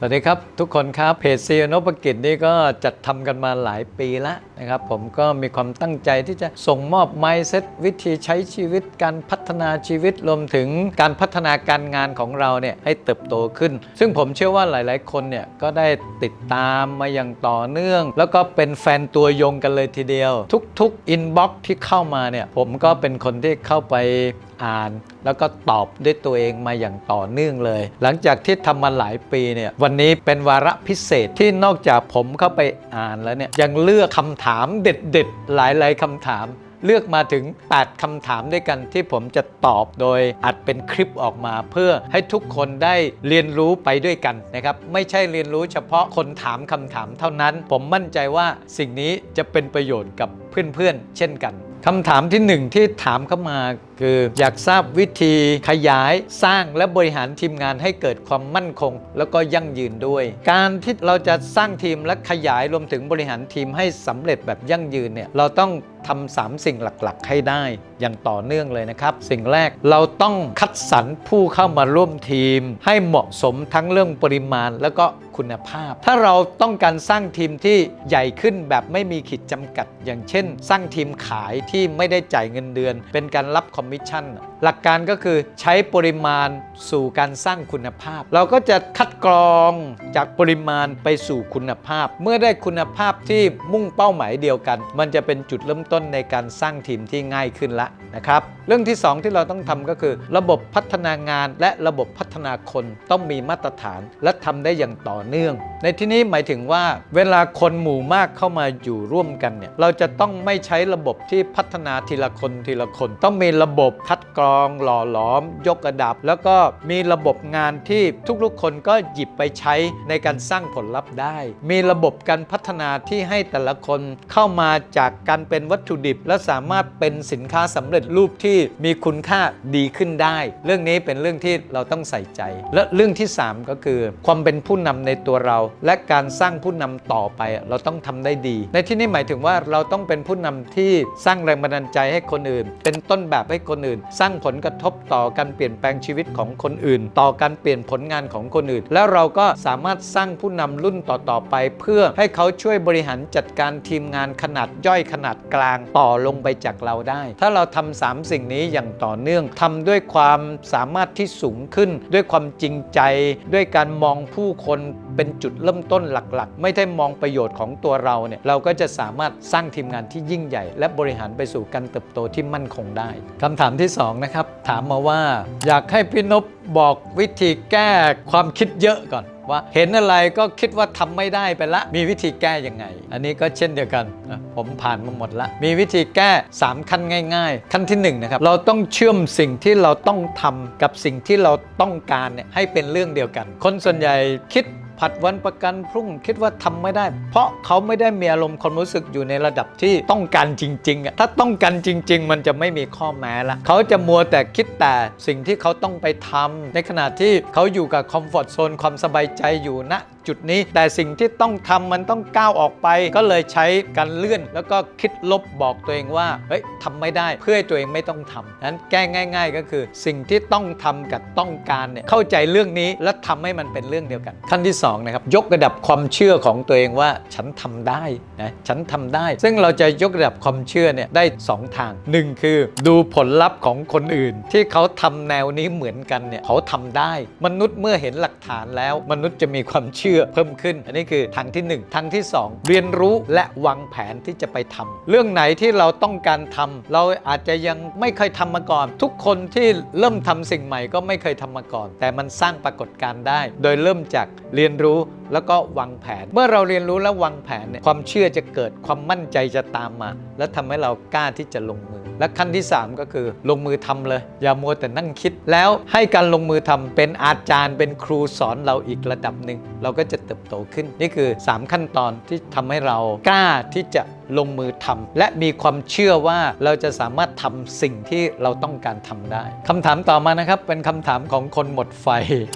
สวัสดีครับ ทุกคนครับเพจซีอนพกิจนี่ก็จัดทำกันมาหลายปีแล้วนะครับ ผมก็มีความตั้งใจที่จะส่งมอบ mindset วิธีใช้ชีวิตการพัฒนาชีวิตรวมถึงการพัฒนาการงานของเราเนี่ยให้เติบโตขึ้น ซึ่งผมเชื่อว่าหลาย ๆ คนเนี่ยก็ได้ติดตามมาอย่างต่อเนื่อง แล้วก็เป็นแฟนตัวยงกันเลยทีเดียว ทุกๆ inbox ที่เข้ามาเนี่ยผมก็เป็นคนที่เข้าไป อ่าน แล้วก็ตอบด้วยตัวเองมาอย่างต่อเนื่องเลย หลังจากที่ทำมาหลายปีเนี่ยวันนี้เป็นวาระพิเศษที่นอกจากผมเข้าไปอ่านแล้วเนี่ยยังเลือกคำถามเด็ดๆ หลายๆคำถามเลือกมาถึง 8 คำถามด้วยกันที่ผมจะตอบโดยอัดเป็นคลิปออกมา เพื่อให้ทุกคนได้เรียนรู้ไปด้วยกันนะครับ ไม่ใช่เรียนรู้เฉพาะคนถามคำถามเท่านั้น ผมมั่นใจว่าสิ่งนี้จะเป็นประโยชน์กับเพื่อนๆเช่นกันคำถามที่หนึ่งที่ถามเข้ามา คืออยากทราบวิธีขยายสร้างและบริหารทีมงานให้เกิดความมั่นคง แล้วก็ยั่งยืนด้วย การที่เราจะสร้างทีมและขยายรวมถึงบริหารทีมให้สำเร็จแบบยั่งยืนเนี่ยเราต้องทำสามสิ่งหลักๆ ให้ได้ อย่างต่อเนื่องเลยนะครับ สิ่งแรกเราต้องคัดสรรผู้เข้ามาร่วมทีม ให้เหมาะสมทั้งเรื่องปริมาณแล้วก็คุณภาพ ถ้าเราต้องการสร้างทีมที่ใหญ่ขึ้นแบบไม่มีขีดจำกัด อย่างเช่น สร้างทีมขายที่ไม่ได้จ่ายเงินเดือน เป็นการรับคอมมิชชั่น หลักการก็คือใช้ปริมาณสู่การสร้างคุณภาพ เราก็จะคัดกรองจากปริมาณไปสู่คุณภาพ เมื่อได้คุณภาพที่มุ่งเป้าหมายเดียวกัน มันจะเป็นจุดเริ่มต้นในการสร้างทีมที่ง่ายขึ้นละนะครับ เรื่องที่ 2 ที่เราต้องทำก็คือ ระบบพัฒนางานและระบบพัฒนาคนต้องมีมาตรฐาน และทำได้อย่างต่อเนื่อง ในที่นี้หมายถึงว่า เวลาคนหมู่มากเข้ามาอยู่ร่วมกันเนี่ยเราจะต้องไม่ใช้ระบบที่พัฒนาทีละคนทีละคน ต้องมีระบบบบคัดกรองหล่อหลอม ยกระดับ แล้วก็มีระบบงานที่ทุกๆคนก็หยิบไปใช้ในการสร้างผลลัพธ์ได้ มีระบบการพัฒนาที่ให้แต่ละคนเข้ามาจากการเป็นวัตถุดิบ และสามารถเป็นสินค้าสำเร็จรูปที่มีคุณค่าดีขึ้นได้ เรื่องนี้เป็นเรื่องที่เราต้องใส่ใจ และเรื่องที่ 3 ก็คือ ความเป็นผู้นำในตัวเรา และการสร้างผู้นำต่อไปเราต้องทำได้ดี ในที่นี้หมายถึงว่าเราต้องเป็นผู้นำที่สร้างแรงบันดาลใจให้คนอื่น เป็นต้นแบบให้คนอื่น สร้างผลกระทบต่อการเปลี่ยนแปลงชีวิตของคนอื่น ต่อการเปลี่ยนผลงานของคนอื่น แล้วเราก็สามารถสร้างผู้นำรุ่นต่อๆไป เพื่อให้เขาช่วยบริหารจัดการทีมงานขนาดย่อยขนาดกลางต่อลงไปจากเราได้ ถ้าเราทำสามสิ่งนี้อย่างต่อเนื่องทำด้วยความสามารถที่สูงขึ้น ด้วยความจริงใจ ด้วยการมองผู้คน เป็นจุดเริ่มต้นหลักๆ ไม่ได้มองประโยชน์ของตัวเราเนี่ยเราก็จะสามารถสร้างทีมงานที่ยิ่งใหญ่ และบริหารไปสู่การเติบโตที่มั่นคงได้คำถามที่สองนะครับถามมาว่าอยากให้พี่นพบอกวิธีแก้ความคิดเยอะก่อนว่าเห็นอะไรก็คิดว่าทำไม่ได้ไปละ มีวิธีแก้ยังไง อันนี้ก็เช่นเดียวกัน ผมผ่านมาหมดละ มีวิธีแก้ 3 ขั้นง่าย ๆ ขั้นที่1นนะครับ เราต้องเชื่อมสิ่งที่เราต้องทำกับสิ่งที่เราต้องการเนี่ยให้เป็นเรื่องเดียวกัน คนส่วนใหญ่คิด ผัดวันประกันพรุ่งคิดว่าทำไม่ได้ เพราะเขาไม่ได้มีอารมณ์ความรู้สึกอยู่ในระดับที่ต้องการจริงๆอะถ้าต้องการจริง ๆ มันจะไม่มีข้อแม้ละเขาจะมัวแต่คิดแต่สิ่งที่เขาต้องไปทำในขณะที่เขาอยู่กับคอมฟอร์ทโซนความสบายใจอยู่ณ จุดนี้ แต่สิ่งที่ต้องทำมันต้องก้าวออกไป ก็เลยใช้การเลื่อน แล้วก็คิดลบบอกตัวเองว่าเฮ้ยทำไม่ได้เพื่อตัวเองไม่ต้องทำนั้นแก้ง่าย ๆ ก็คือสิ่งที่ต้องทำกับต้องการเนี่ยเข้าใจเรื่องนี้และทำให้มันเป็นเรื่องเดียวกัน ขั้นที่2นะครับยกระดับความเชื่อของตัวเองว่าฉันทำได้นะฉันทำได้ ซึ่งเราจะยกระดับความเชื่อเนี่ยได้ 2 ทาง 1 คือ ดูผลลัพธ์ของคนอื่น ที่เขาทำแนวนี้เหมือนกันเนี่ยเขาทำได้ มนุษย์เมื่อเห็นหลักฐานแล้ว มนุษย์จะมีความเชื่อเพิ่มขึ้น อันนี้คือทางที่ 1ทางที่ 2 เรียนรู้และวางแผนที่จะไปทำเรื่องไหนที่เราต้องการทำเราอาจจะยังไม่เคยทำมาก่อน ทุกคนที่เริ่มทำสิ่งใหม่ก็ไม่เคยทำมาก่อน แต่มันสร้างปรากฏการณ์ได้ โดยเริ่มจากเรียนรู้แล้วก็วางแผน เมื่อเราเรียนรู้และวางแผนเนี่ยความเชื่อจะเกิดความมั่นใจจะตามมา และทำให้เรากล้าที่จะลงมือ และขั้นที่ 3 ก็คือลงมือทำเลย อย่ามัวแต่นั่งคิด แล้วให้การลงมือทำเป็นอาจารย์เป็นครูสอนเราอีกระดับหนึ่งเราก็จะเติบโตขึ้น นี่คือ 3 ขั้นตอนที่ทำให้เรากล้าที่จะ ลงมือทำและมีความเชื่อว่าเราจะสามารถทำสิ่งที่เราต้องการทำได้คำถามต่อมานะครับเป็นคำถามของคนหมดไฟ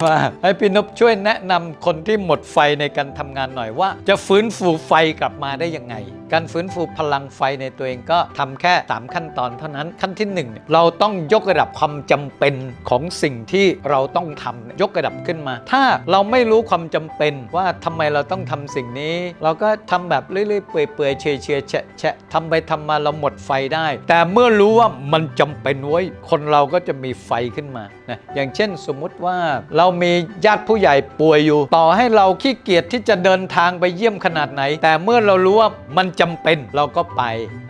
ว่าให้พี่นพช่วยแนะนำคนที่หมดไฟในการทำงานหน่อยว่า จะฟื้นฟูไฟกลับมาได้ยังไง การฟื้นฟูพลังไฟในตัวเองก็ทำแค่ 3 ขั้นตอนเท่านั้นขั้นที่ 1เนี่ยเราต้องยกระดับความจำเป็นของสิ่งที่เราต้องทำเนี่ยกระดับขึ้นมา ถ้าเราไม่รู้ความจำเป็นว่าทำไมเราต้องทำสิ่งนี้ เราก็ทำแบบเรื่อยๆเปื่อยๆเฉยๆแฉะแฉะทำไปทำมาเราหมดไฟได้ แต่เมื่อรู้ว่ามันจำเป็นเว้คนเราก็จะมีไฟขึ้นมานะอย่างเช่นสมมุติว่าเรามีญาติผู้ใหญ่ป่วยอยู่ ต่อให้เราขี้เกียจที่จะเดินทางไปเยี่ยมขนาดไหน แต่เมื่อเรารู้ว่ามันจำเป็นเราก็ไป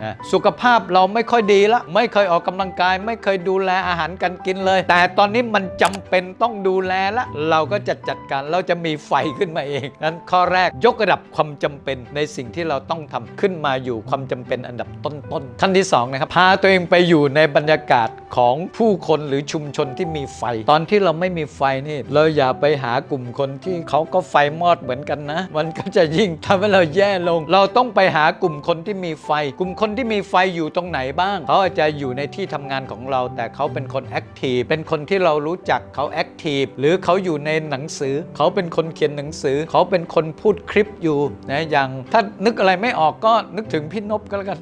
นะสุขภาพเราไม่ค่อยดีละไม่เคยออกกำลังกาย ไม่เคยดูแลอาหารการกินเลย แต่ตอนนี้มันจำเป็นต้องดูแลละเราก็จะจัดการเราจะมีไฟขึ้นมาเองนั้นข้อแรกยกระดับความจำเป็นในสิ่งที่เราต้องทำขึ้นมาอยู่ความจำเป็นอันดับต้นๆขั้นที่สองนะครับพาตัวเองไปอยู่ในบรรยากาศของผู้คนหรือชุมชนที่มีไฟ ตอนที่เราไม่มีไฟนี่เราอย่าไปหากลุ่มคนที่เขาก็ไฟมอดเหมือนกันนะ มันก็จะยิ่งทำให้เราแย่ลง เราต้องไปหากลุ่มคนที่มีไฟ กลุ่มคนที่มีไฟอยู่ตรงไหนบ้าง เขาอาจจะอยู่ในที่ทำงานของเรา แต่เขาเป็นคนแอคทีฟเป็นคนที่เรารู้จักเขาแอคทีฟหรือเขาอยู่ในหนังสือ เขาเป็นคนเขียนหนังสือ เขาเป็นคนพูดคลิปอยู่นะอย่างถ้านึกอะไรไม่ออกก็นึกถึงพี่นบก็แล้วกัน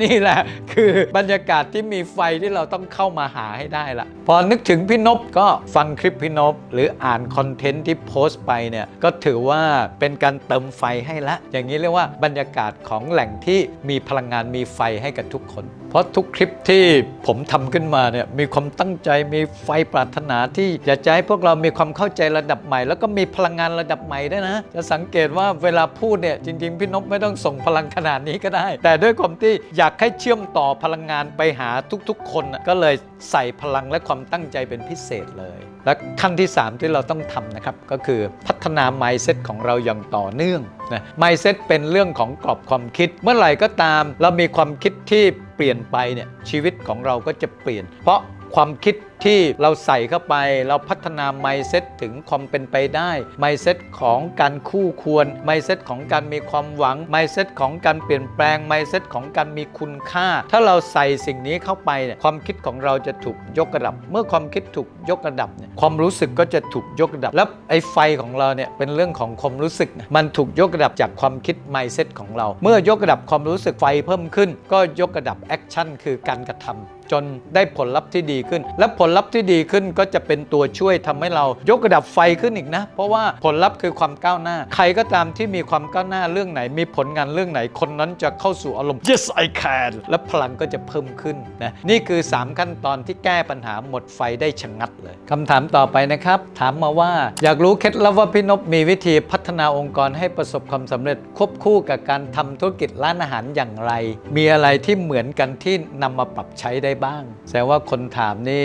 นี่แหละคือบรรยากาศที่มีไฟที่เราต้องเข้ามาหาให้ได้ละพอนึกถึงพี่นบก็ฟังคลิปพี่นบหรืออ่านคอนเทนต์ที่โพสต์ไปเนี่ยก็ถือว่าเป็นการเติมไฟให้ละ อย่างนี้เรียกว่าบรรยากาศของแหล่งที่มีพลังงานมีไฟให้กับทุกคน เพราะทุกคลิปที่ผมทำขึ้นมาเนี่ยมีความตั้งใจมีไฟปรารถนาที่อยากจะให้พวกเรามีความเข้าใจระดับใหม่ แล้วก็มีพลังงานระดับใหม่ด้วยนะ จะสังเกตว่าเวลาพูดเนี่ยจริง ๆ พี่นพไม่ต้องส่งพลังขนาดนี้ก็ได้ แต่ด้วยความที่อยากให้เชื่อมต่อพลังงานไปหาทุกๆ คนก็เลยใส่พลังและความตั้งใจเป็นพิเศษเลยและขั้นที่ 3 ที่เราต้องทำนะครับ ก็คือพัฒนา mindset ของเราอย่างต่อเนื่องนะ mindset เป็นเรื่องของกรอบความคิด เมื่อไหร่ก็ตาม เรามีความคิดที่เปลี่ยนไปเนี่ยชีวิตของเราก็จะเปลี่ยน เพราะ ความคิดที่เราใส่เข้าไปเราพัฒนา mindset ถึงความเป็นไปได้ mindset ของการคู่ควร mindset ของการมีความหวัง mindset ของการเปลี่ยนแปลง mindset ของการมีคุณค่า ถ้าเราใส่สิ่งนี้เข้าไปเนี่ยความคิดของเราจะถูกยกระดับ เมื่อความคิดถูกยกระดับเนี่ยความรู้สึกก็จะถูกยกระดับ แล้วไอ้ไฟของเราเนี่ยเป็นเรื่องของความรู้สึก มันถูกยกระดับจากความคิด mindset ของเรา เมื่อยกระดับความรู้สึกไฟเพิ่มขึ้น ก็ยกระดับ action คือการกระทำ จนได้ผลลัพธ์ที่ดีขึ้น และผลลัพธ์ที่ดีขึ้นก็จะเป็นตัวช่วยทำให้เรายกระดับไฟขึ้นอีกนะ เพราะว่าผลลัพธ์คือความก้าวหน้า ใครก็ตามที่มีความก้าวหน้าเรื่องไหน มีผลงานเรื่องไหนคนนั้นจะเข้าสู่อารมณ์ yes I can และพลังก็จะเพิ่มขึ้นนะนี่คือ 3 ขั้นตอนที่แก้ปัญหาหมดไฟได้ชะงัดเลยคำถามต่อไปนะครับ ถามมาว่าอยากรู้เคล็ดลับว่าพี่นพมีวิธีพัฒนาองค์กรให้ประสบความสำเร็จควบคู่กับการทำธุรกิจร้านอาหารอย่างไร มีอะไรที่เหมือนกันที่นำมาปรับใช้ได้บ้าง แสดงว่าคนถามนี่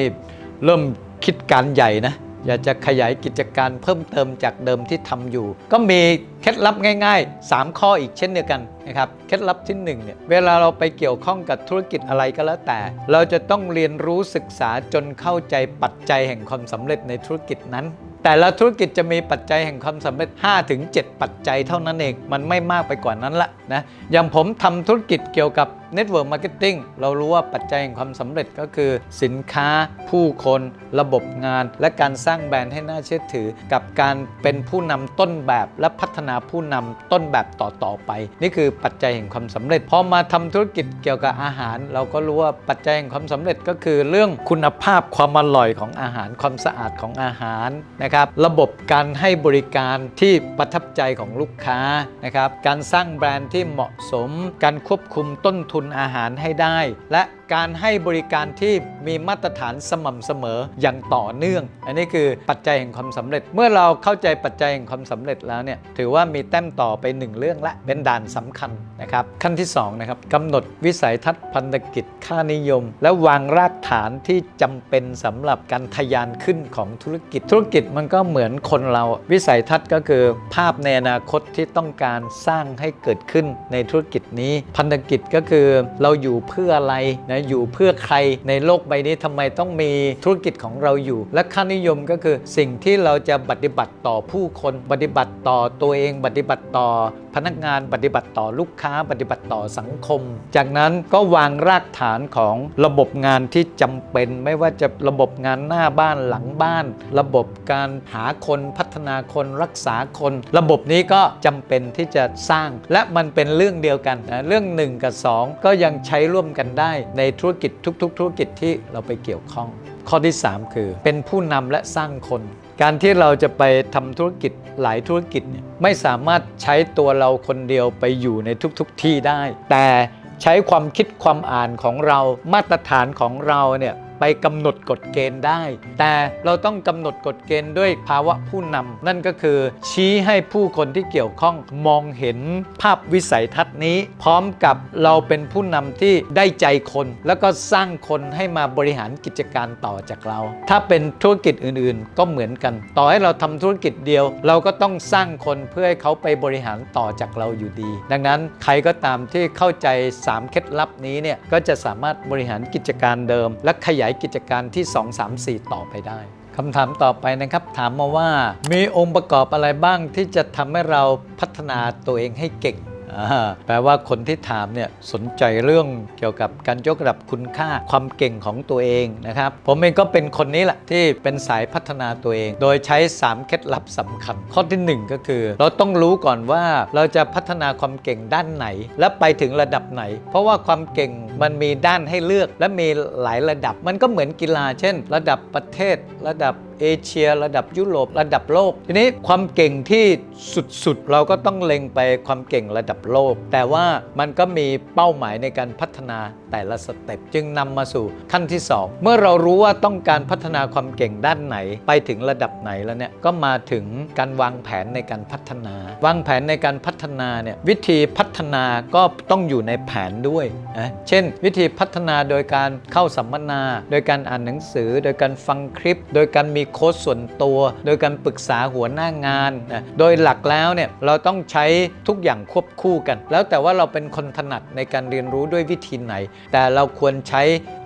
เริ่มคิดการใหญ่นะ อยากจะขยายกิจการเพิ่มเติมจากเดิมที่ทำอยู่ ก็มีเคล็ดลับง่าย ๆ 3 ข้ออีกเช่นเดียวกันนะครับ เคล็ดลับที่1เนี่ยเวลาเราไปเกี่ยวข้องกับธุรกิจอะไรก็แล้วแต่ เราจะต้องเรียนรู้ศึกษาจนเข้าใจปัจจัยแห่งความสำเร็จในธุรกิจนั้นแต่ละธุรกิจจะมีปัจจัยแห่งความสำเร็จ 5-7 ปัจจัยเท่านั้นเอง มันไม่มากไปกว่านั้นละนะ อย่างผมทำธุรกิจเกี่ยวกับ Network Marketing เรารู้ว่าปัจจัยแห่งความสำเร็จก็คือ สินค้าผู้คนระบบงาน และการสร้างแบรนด์ให้น่าเชื่อถือ กับการเป็นผู้นำต้นแบบและพัฒนาผู้นำต้นแบบต่อๆไป นี่คือปัจจัยแห่งความสำเร็จพอมาทำธุรกิจเกี่ยวกับอาหาร เราก็รู้ว่าปัจจัยแห่งความสำเร็จก็คือ เรื่องคุณภาพความอร่อยของอาหารความสะอาดของอาหารนะครับระบบการให้บริการที่ประทับใจของลูกค้านะครับการสร้างแบรนด์ที่เหมาะสม การควบคุมต้นทุนอาหารให้ได้ และ การให้บริการที่มีมาตรฐานสม่ำเสมออย่างต่อเนื่อง อันนี้คือปัจจัยแห่งความสำเร็จ เมื่อเราเข้าใจปัจจัยแห่งความสำเร็จแล้วเนี่ยถือว่ามีแต้มต่อไปหนึ่งเรื่องละเป็นด่านสำคัญนะครับขั้นที่สองนะครับกำหนดวิสัยทัศน์พันธกิจค่านิยม และวางรากฐานที่จำเป็นสำหรับการทะยานขึ้นของธุรกิจ ธุรกิจมันก็เหมือนคนเราวิสัยทัศน์ก็คือ ภาพในอนาคตที่ต้องการสร้างให้เกิดขึ้นในธุรกิจนี้ พันธกิจก็คือเราอยู่เพื่ออะไรนะอยู่เพื่อใครในโลกใบนี้ทำไมต้องมีธุรกิจของเราอยู่ และค่านิยมก็คือสิ่งที่เราจะปฏิบัติต่อผู้คนปฏิบัติต่อตัวเองปฏิบัติต่อ พนักงานปฏิบัติต่อลูกค้าปฏิบัติต่อสังคม จากนั้นก็วางรากฐานของระบบงานที่จำเป็นไม่ว่าจะระบบงานหน้าบ้านหลังบ้าน ระบบการหาคนพัฒนาคนรักษาคน ระบบนี้ก็จำเป็นที่จะสร้าง และมันเป็นเรื่องเดียวกันนะเรื่อง 1 กับ 2 ก็ยังใช้ร่วมกันได้ในธุรกิจทุก ๆ ธุรกิจที่เราไปเกี่ยวข้อง ข้อที่ 3 คือ เป็นผู้นำและสร้างคน การที่เราจะไปทำธุรกิจหลายธุรกิจเนี่ยไม่สามารถใช้ตัวเราคนเดียวไปอยู่ในทุกๆทที่ได้ แต่ใช้ความคิดความอ่านของเรามาตรฐานของเราเนี่ย ไปกำหนดกฎเกณฑ์ได้ แต่เราต้องกำหนดกฎเกณฑ์ด้วยภาวะผู้นำนั่นก็คือ ชี้ให้ผู้คนที่เกี่ยวข้องมองเห็นภาพวิสัยทัศน์นี้ พร้อมกับเราเป็นผู้นำที่ได้ใจคน แล้วก็สร้างคนให้มาบริหารกิจการต่อจากเรา ถ้าเป็นธุรกิจอื่นๆ ก็เหมือนกัน ต่อให้เราทำธุรกิจเดียว เราก็ต้องสร้างคนเพื่อให้เขาไปบริหารต่อจากเราอยู่ดี ดังนั้นใครก็ตามที่เข้าใจ 3 เคล็ดลับนี้เนี่ยก็จะสามารถบริหารกิจการเดิม และขยายกิจการที่ 2 3 4 ต่อไปได้คำถามต่อไปนะครับ ถามมาว่า มีองค์ประกอบอะไรบ้างที่จะทำให้เราพัฒนาตัวเองให้เก่งแปลว่าคนที่ถามเนี่ยสนใจเรื่องเกี่ยวกับการยกระดับคุณค่าความเก่งของตัวเองนะครับ ผมเองก็เป็นคนนี้แหละที่เป็นสายพัฒนาตัวเอง โดยใช้ 3 เคล็ดลับสำคัญ ข้อทีหนึ่1 ก็คือ เราต้องรู้ก่อนว่าเราจะพัฒนาความเก่งด้านไหน และไปถึงระดับไหน เพราะว่าความเก่ง มันมีด้านให้เลือกและมีหลายระดับ มันก็เหมือนกีฬา เช่น ระดับประเทศ ระดับเอเชีย ระดับยุโรป ระดับโลก ทีนี้ความเก่งที่สุดๆ เราก็ต้องเล็งไปความเก่งระดับโลก แต่ว่ามันก็มีเป้าหมายในการพัฒนาแต่ละสเต็ปจึงนำมาสู่ขั้นที่ 2 เมื่อเรารู้ว่าต้องการพัฒนาความเก่งด้านไหน ไปถึงระดับไหนแล้วเนี่ยก็มาถึงการวางแผนในการพัฒนา วางแผนในการพัฒนาเนี่ยวิธีพัฒนาก็ต้องอยู่ในแผนด้วยนะเช่นวิธีพัฒนาโดยการเข้าสัมมนา โดยการอ่านหนังสือ โดยการฟังคลิป โดยการมีโค้ชส่วนตัว โดยการปรึกษาหัวหน้างานนะโดยหลักแล้วเนี่ยเราต้องใช้ทุกอย่างควบคู่กัน แล้วแต่ว่าเราเป็นคนถนัดในการเรียนรู้ด้วยวิธีไหน แต่เราควรใช้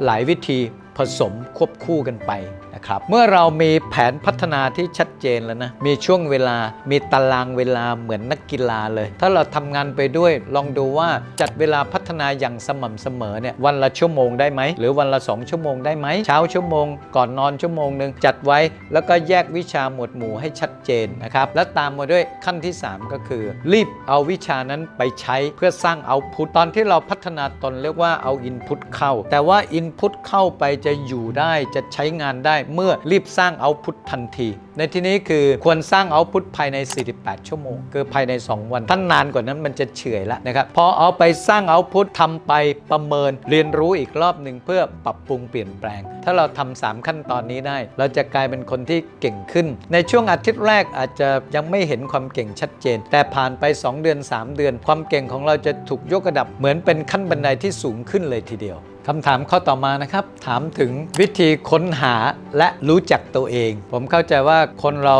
หลายวิธี ผสมควบคู่กันไปนะครับเมื่อเรามีแผนพัฒนาที่ชัดเจนแล้วนะมีช่วงเวลามีตารางเวลาเหมือนนักกีฬาเลย ถ้าเราทำงานไปด้วยลองดูว่าจัดเวลาพัฒนาอย่างสม่ำเสมอเนี่ยวันละชั่วโมงได้ไหมหรือวันละ 2 ชั่วโมงได้ไหมเช้าชั่วโมง ก่อนนอนชั่วโมงหนึ่งจัดไว้ แล้วก็แยกวิชาหมวดหมู่ให้ชัดเจนนะครับแล้วตามมาด้วยขั้นที่ 3 ก็คือ รีบเอาวิชานั้นไปใช้เพื่อสร้างเอาพุตตอนที่เราพัฒนาตนเรียกว่าเอาอินพุตเข้า แต่ว่าอินพุตเข้าไปจะะอยู่ได้จะใช้งานได้เมื่อรีบสร้างเอาพุตทันที ในที่นี้คือควรสร้างเอาพุตภายใน 48 ชั่วโมง คือภายใน 2 วันถ้านนานกว่านั้นมันจะเฉื่อยแล้วนะครับ พอเอาไปสร้างเอาพุตทำไปประเมินเรียนรู้อีกรอบหนึ่งเพื่อปรับปรุงเปลี่ยนแปลง ถ้าเราทำสามขั้นตอนนี้ได้ เราจะกลายเป็นคนที่เก่งขึ้น ในช่วงอาทิตย์แรกอาจจะยังไม่เห็นความเก่งชัดเจน แต่ผ่านไป 2 เดือน 3 เดือน ความเก่งของเราจะถูกยกระดับเหมือนเป็นขั้นบันไดที่สูงขึ้นเลยทีเดียว คำถามข้อต่อมานะครับ ถามถึงวิธีค้นหาและรู้จักตัวเอง ผมเข้าใจว่าคนเรา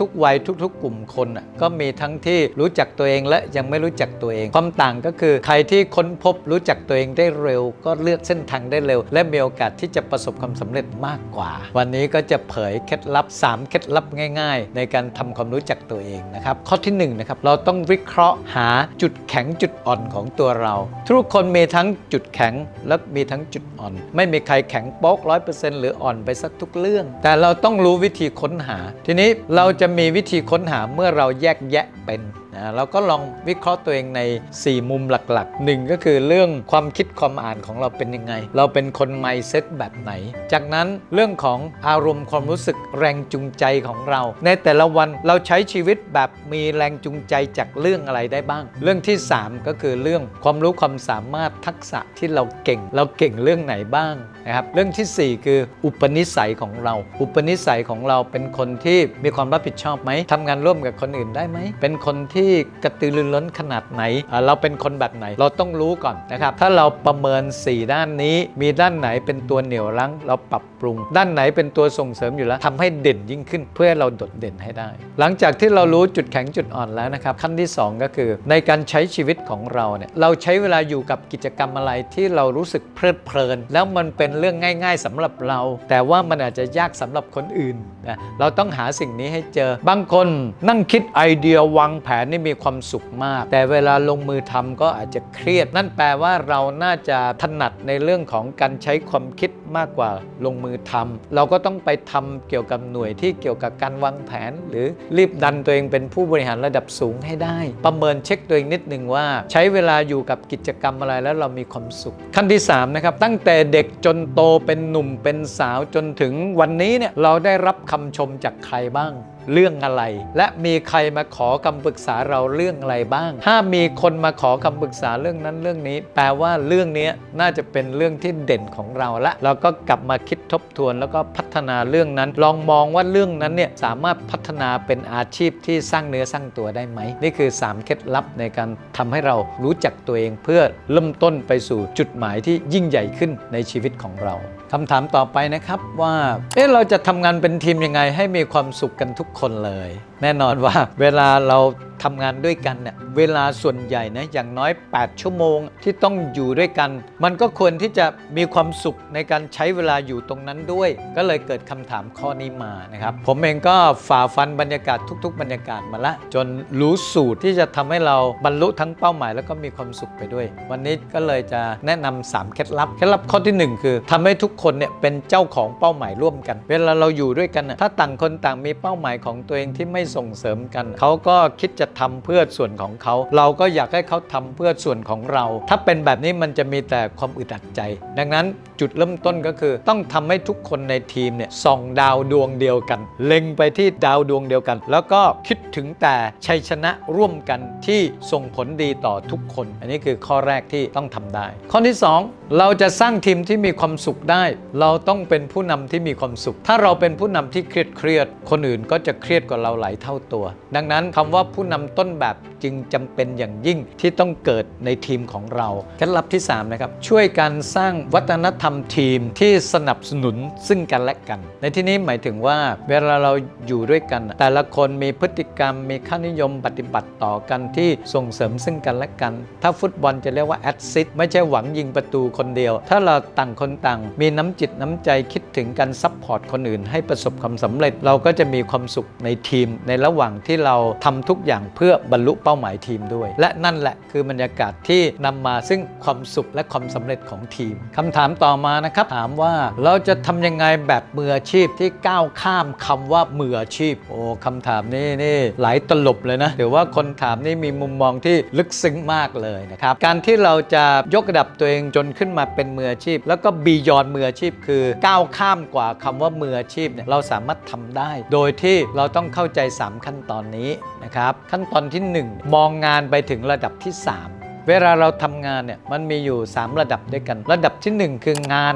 ทุกๆวัยทุก ๆ กลุ่มคนก็มีทั้งที่รู้จักตัวเองและยังไม่รู้จักตัวเอง ความต่างก็คือ ใครที่ค้นพบรู้จักตัวเองได้เร็ว ก็เลือกเส้นทางได้เร็ว และมีโอกาสที่จะประสบความสำเร็จมากกว่า วันนี้ก็จะเผยเคล็ดลับ 3 เคล็ดลับง่าย ๆ ในการทำความรู้จักตัวเองนะครับข้อที่1นะครับเราต้องวิเคราะห์หาจุดแข็งจุดอ่อนของตัวเรา ทุกคนมีทั้งจุดแข็งและมีทั้งจุดอ่อน ไม่มีใครแข็งโป๊กร้อยเปอร์เซ็นต์หรืออ่อนไปสักทุกเรื่อง แต่เราต้องรู้วิธีค้นหา ทีนี้เราจะมีวิธีค้นหาเมื่อเราแยกแยะเป็น นะเราก็ลองวิเคราะห์ตัวเองใน 4 มุมหลักๆหนึ่งก็คือเรื่องความคิดความอ่านของเราเป็นยังไง เราเป็นคนไมเซ็ตแบบไหน จากนั้นเรื่องของอารมณ์ความรู้สึกแรงจูงใจของเรา ในแต่ละวันเราใช้ชีวิตแบบมีแรงจูงใจจากเรื่องอะไรได้บ้าง เรื่องที่ 3 ก็คือเรื่องความรู้ความสามารถทักษะที่เราเก่ง เราเก่งเรื่องไหนบ้าง นะครับเรื่องทีสี่ 4 คืออุปนิสัยของเรา อุปนิสัยของเราเป็นคนที่มีความรับผิดชอบไหมทำงานร่วมกับคนอื่นได้ไหมเป็นคนที่กระตือรือร้นขนาดไหน เราเป็นคนแบบไหนเราต้องรู้ก่อนนะครับถ้าเราประเมิน 4 ด้านนี้ มีด้านไหนเป็นตัวเหนี่ยวรั้ง เราปรับปรุง ด้านไหนเป็นตัวส่งเสริมอยู่แล้วทำให้เด่นยิ่งขึ้นเพื่อเราโดดเด่นให้ได้ หลังจากที่เรารู้จุดแข็งจุดอ่อนแล้วนะครับ ขั้นที่ 2 ก็คือในการใช้ชีวิตของเราเนี่ยเราใช้เวลาอยู่กับกิจกรรมอะไรที่เรารู้สึกเพลิดเพลิน แล้วมันเป็นเรื่องง่าย ๆสำหรับเรา แต่ว่ามันอาจจะยากสำหรับคนอื่นนะเราต้องหาสิ่งนี้ให้เจอ บางคนนั่งคิดไอเดียวางแผนนี่มีความสุขมาก แต่เวลาลงมือทำก็อาจจะเครียด นั่นแปลว่าเราน่าจะถนัดในเรื่องของการใช้ความคิด มากกว่าลงมือทำเราก็ต้องไปทำเกี่ยวกับหน่วยที่เกี่ยวกับการวางแผน หรือรีบดันตัวเองเป็นผู้บริหารระดับสูงให้ได้ ประเมินเช็คตัวเองนิดหนึ่งว่า ใช้เวลาอยู่กับกิจกรรมอะไรแล้วเรามีความสุข ขั้นที่สามนะครับตั้งแต่เด็กจนโตเป็นหนุ่มเป็นสาวจนถึงวันนี้เนี่ยเราได้รับคำชมจากใครบ้าง เรื่องอะไร และมีใครมาขอคำปรึกษาเราเรื่องอะไรบ้าง ถ้ามีคนมาขอคำปรึกษาเรื่องนั้นเรื่องนี้ แปลว่าเรื่องนี้น่าจะเป็นเรื่องที่เด่นของเราละเราก็กลับมาคิดทบทวน แล้วก็พัฒนาเรื่องนั้น ลองมองว่าเรื่องนั้นเนี่ยสามารถพัฒนาเป็นอาชีพที่สร้างเนื้อสร้างตัวได้ไหม นี่คือ 3 เคล็ดลับในการทำให้เรารู้จักตัวเองเพื่อเริ่มต้นไปสู่จุดหมายที่ยิ่งใหญ่ขึ้นในชีวิตของเรา คำถามต่อไปนะครับว่า เอ๊ะเราจะทำงานเป็นทีมยังไงให้มีความสุขกันทุกคนเลย แน่นอนว่าเวลาเราทำงานด้วยกันเนี่ยเวลาส่วนใหญ่นะอย่างน้อย 8 ชั่วโมงที่ต้องอยู่ด้วยกัน มันก็ควรที่จะมีความสุขในการใช้เวลาอยู่ตรงนั้นด้วย ก็เลยเกิดคำถามข้อนี้มานะครับ ผมเองก็ฝ่าฟันบรรยากาศทุก ๆ บรรยากาศมาละ จนรู้สูตรที่จะทำให้เราบรรลุทั้งเป้าหมาย แล้วก็มีความสุขไปด้วย วันนี้ก็เลยจะแนะนำ3เคล็ดลับเคล็ดลับข้อทีหนึ่1 คือทำให้ทุกคนเนี่ยเป็นเจ้าของเป้าหมายร่วมกัน เวลาเราอยู่ด้วยกันถ้าต่างคนต่างมีเป้าหมายของตัวเองที่ไม่ส่งเสริมกัน เขาก็คิดจะทำเพื่อส่วนของเขา เราก็อยากให้เขาทำเพื่อส่วนของเรา ถ้าเป็นแบบนี้มันจะมีแต่ความอึดอัดใจ ดังนั้นจุดเริ่มต้นก็คือ ต้องทำให้ทุกคนในทีมเนี่ยส่องดาวดวงเดียวกัน เล็งไปที่ดาวดวงเดียวกัน แล้วก็คิดถึงแต่ชัยชนะร่วมกันที่ส่งผลดีต่อทุกคน อันนี้คือข้อแรกที่ต้องทำได้ ข้อที่ 2 เราจะสร้างทีมที่มีความสุขได้ เราต้องเป็นผู้นำที่มีความสุข ถ้าเราเป็นผู้นำที่เครียดเครียดคนอื่นก็จะเครียดกว่าเราหลายเท่าตัว ดังนั้นคำว่าผู้นำต้นแบบจึงจำเป็นอย่างยิ่งที่ต้องเกิดในทีมของเราเคล็ดลับที่3นะครับช่วยการสร้างวัฒนธรรมทีมที่สนับสนุนซึ่งกันและกัน ในที่นี้หมายถึงว่าเวลาเราอยู่ด้วยกัน แต่ละคนมีพฤติกรรม มีค่านิยมปฏิบัติต่อกันที่ส่งเสริมซึ่งกันและกัน ถ้าฟุตบอลจะเรียกว่าแอดซิสไม่ใช่หวังยิงประตูคนเดียว ถ้าเราต่างคนต่าง มีน้ำจิตน้ำใจคิดถึงการซัพพอร์ตคนอื่นให้ประสบความสำเร็จ เราก็จะมีความสุขในทีมในระหว่างที่เราทำทุกอย่างเพื่อบรรลุเป้าหมายทีมด้วย และนั่นแหละคือบรรยากาศที่นำมาซึ่งความสุขและความสำเร็จของทีมคำถามต่อมานะครับถามว่าเราจะทำยังไงแบบมืออาชีพที่ก้าวข้ามคำว่ามืออาชีพโอ้คำถามนี้นี่หลายตลบเลยนะถือว่าคนถามนี่มีมุมมองที่ลึกซึ้งมากเลยนะครับการที่เราจะยกระดับตัวเองจนขึ้นมาเป็นมืออาชีพ แล้วก็บียอนมืออาชีพ คือก้าวข้ามกว่าคำว่ามืออาชีพเนี่ยเราสามารถทำได้ โดยที่เราต้องเข้าใจ3 ขั้นตอนนี้นะครับ ขั้นตอนที่ 1 มองงานไปถึงระดับที่ 3เวลาเราทำงานเนี่ยมันมีอยู่ 3 ระดับด้วยกัน ระดับทีหนึ่1 คืองาน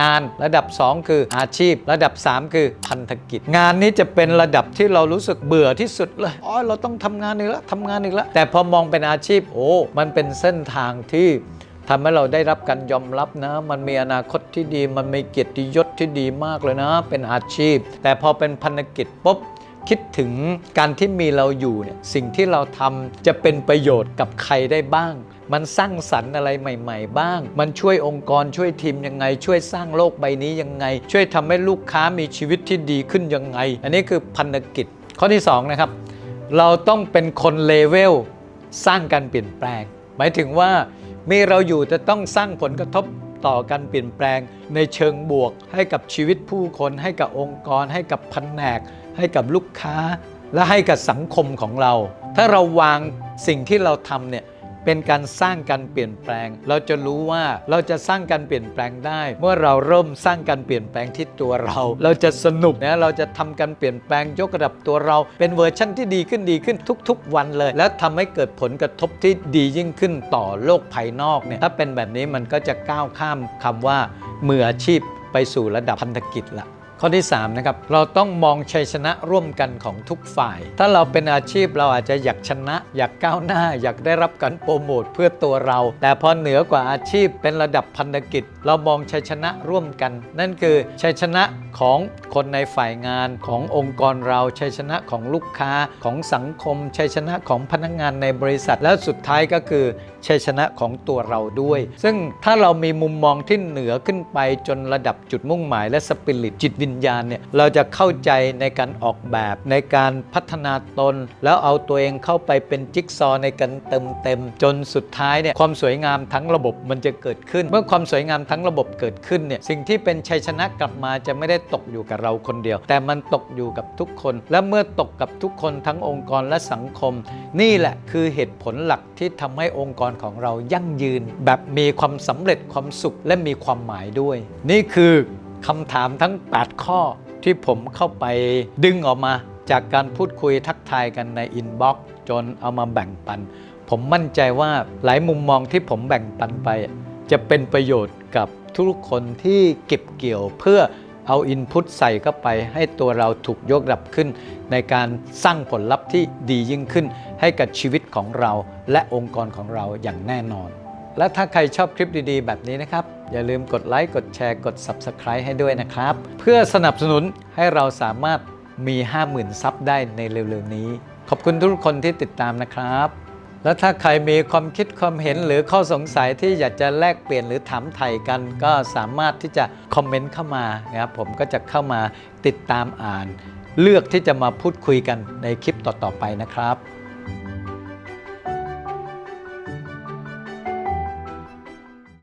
งาน ระดับ 2 คืออาชีพ ระดับ 3 คือพันธกิจ งานนี้จะเป็นระดับที่เรารู้สึกเบื่อที่สุดเลยอ๋อเราต้องทำงานอีกแล้วทำงานอีกแล้วแต่พอมองเป็นอาชีพโอ้มันเป็นเส้นทางที่ทำให้เราได้รับการยอมรับนะ มันมีอนาคตที่ดี มันมีเกียรติยศที่ดีมากเลยนะ เป็นอาชีพ แต่พอเป็นพันธกิจปุ๊บ คิดถึงการที่มีเราอยู่เนี่ยสิ่งที่เราทำจะเป็นประโยชน์กับใครได้บ้าง มันสร้างสรรค์อะไรใหม่ ๆ บ้าง มันช่วยองค์กรช่วยทีมยังไง ช่วยสร้างโลกใบนี้ยังไง ช่วยทำให้ลูกค้ามีชีวิตที่ดีขึ้นยังไง อันนี้คือพันธกิจ ข้อที่สองนะครับเราต้องเป็นคนเลเวลสร้างการเปลี่ยนแปลง หมายถึงว่ามีเราอยู่จะต้องสร้างผลกระทบต่อการเปลี่ยนแปลง ในเชิงบวก ให้กับชีวิตผู้คน ให้กับองค์กร ให้กับแผนก ให้กับลูกค้า และให้กับสังคมของเรา ถ้าเราวางสิ่งที่เราทำเนี่ยเป็นการสร้างการเปลี่ยนแปลง เราจะรู้ว่าเราจะสร้างการเปลี่ยนแปลงได้ เมื่อเราเริ่มสร้างการเปลี่ยนแปลงที่ตัวเรา เราจะสนุกนะเราจะทำการเปลี่ยนแปลงยกระดับตัวเรา เป็นเวอร์ชั่นที่ดีขึ้นดีขึ้นทุก ๆ วันเลย แล้วทำให้เกิดผลกระทบที่ดียิ่งขึ้นต่อโลกภายนอกเนี่ยถ้าเป็นแบบนี้มันก็จะก้าวข้ามคำว่ามืออาชีพไปสู่ระดับพันธกิจละ ข้อที่3นะครับเราต้องมองชัยชนะร่วมกันของทุกฝ่าย ถ้าเราเป็นอาชีพเราอาจจะอยากชนะ อยากก้าวหน้า อยากได้รับการโปรโมทเพื่อตัวเรา แต่พอเหนือกว่าอาชีพเป็นระดับพันธกิจ เรามองชัยชนะร่วมกัน นั่นคือชัยชนะของคนในฝ่ายงานขององค์กรเราชัยชนะของลูกค้าของสังคมชัยชนะของพนักงานในบริษัท แล้วสุดท้ายก็คือ ชัยชนะของตัวเราด้วย ซึ่งถ้าเรามีมุมมองที่เหนือขึ้นไปจนระดับจุดมุ่งหมาย และสปิริตจิตวิญญาณเนี่ยเราจะเข้าใจในการออกแบบในการพัฒนาตน แล้วเอาตัวเองเข้าไปเป็นจิ๊กซอในการเติมเต็ม จนสุดท้ายเนี่ยความสวยงามทั้งระบบมันจะเกิดขึ้น เมื่อความสวยงามทั้งระบบเกิดขึ้นเนี่ยสิ่งที่เป็นชัยชนะกลับมาจะไม่ได้ตกอยู่กับเราคนเดียว แต่มันตกอยู่กับทุกคน และเมื่อตกกับทุกคนทั้งองค์กรและสังคม นี่แหละคือเหตุผลหลักที่ทำให้องค์กรของเรายั่งยืน แบบมีความสำเร็จความสุขและมีความหมายด้วย นี่คือคำถามทั้ง 8 ข้อที่ผมเข้าไปดึงออกมาจากการพูดคุยทักทายกันในอินบ็อกซ์จนเอามาแบ่งปัน ผมมั่นใจว่าหลายมุมมองที่ผมแบ่งปันไป จะเป็นประโยชน์กับทุกคนที่เก็บเกี่ยวเพื่อ เอาอินพุตใส่เข้าไป ให้ตัวเราถูกยกระดับขึ้น ในการสร้างผลลัพธ์ที่ดียิ่งขึ้น ให้กับชีวิตของเรา และองค์กรของเราอย่างแน่นอน และถ้าใครชอบคลิปดีๆ แบบนี้นะครับ อย่าลืมกดไลค์กดแชร์กด Subscribe ให้ด้วยนะครับ เพื่อสนับสนุนให้เราสามารถมี 50,000 ซับได้ในเร็วๆนี้ ขอบคุณทุกคนที่ติดตามนะครับ แล้วถ้าใครมีความคิดความเห็นหรือข้อสงสัยที่อยากจะแลกเปลี่ยนหรือถามไถ่กัน ก็สามารถที่จะคอมเมนต์เข้ามานะครับผมก็จะเข้ามาติดตามอ่าน เลือกที่จะมาพูดคุยกันในคลิปต่อๆไปนะครับ